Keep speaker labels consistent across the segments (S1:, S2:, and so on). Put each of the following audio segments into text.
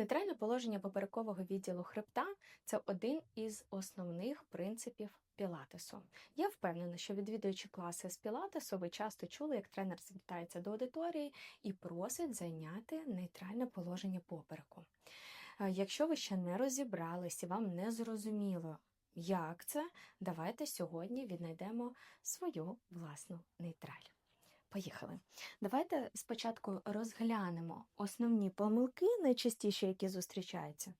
S1: Нейтральне положення поперекового відділу хребта це один із основних принципів пілатесу. Я впевнена, що відвідуючи класи з пілатесу, ви часто чули, як тренер звертається до аудиторії і просить зайняти нейтральне положення попереку. Е, Якщо ви ще не розібрались і вам не зрозуміло, як це, давайте сьогодні віднайдемо свою власну нейтраль. Поїхали. Давайте спочатку розглянемо основні помилки, найчастіші, які зустрічаються.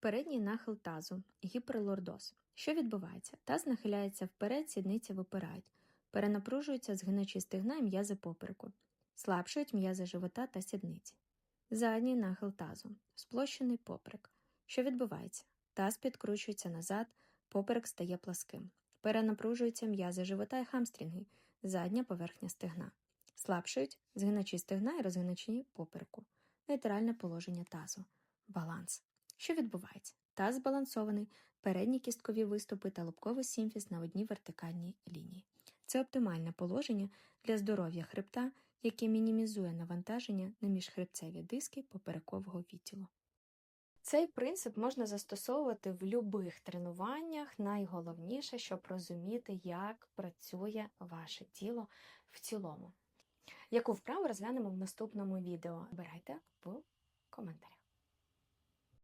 S1: Передній нахил тазу, гіперлордоз. Що відбувається? Таз нахиляється вперед, сідниці випирають, перенапружуються згиначі стегна і м'язи попереку, слабшують м'язи живота та сідниці. Задній нахил тазу, сплощений поперек. Що відбувається? Таз підкручується назад, поперек стає пласким. Перенапружуються м'язи живота і хамстрінги, задня поверхня стегна. Слабшують згиначі стегна і розгиначі попереку. Нейтральне положення тазу. Баланс. Що відбувається? Таз збалансований, передні кісткові виступи та лобковий сімфіз на одній вертикальній лінії. Це оптимальне положення для здоров'я хребта, яке мінімізує навантаження на міжхребцеві диски поперекового відділу. Цей принцип можна застосовувати в будь-яких тренуваннях. Найголовніше, щоб розуміти, як працює ваше тіло в цілому. Яку вправу розглянемо в наступному відео? Обирайте в коментарях.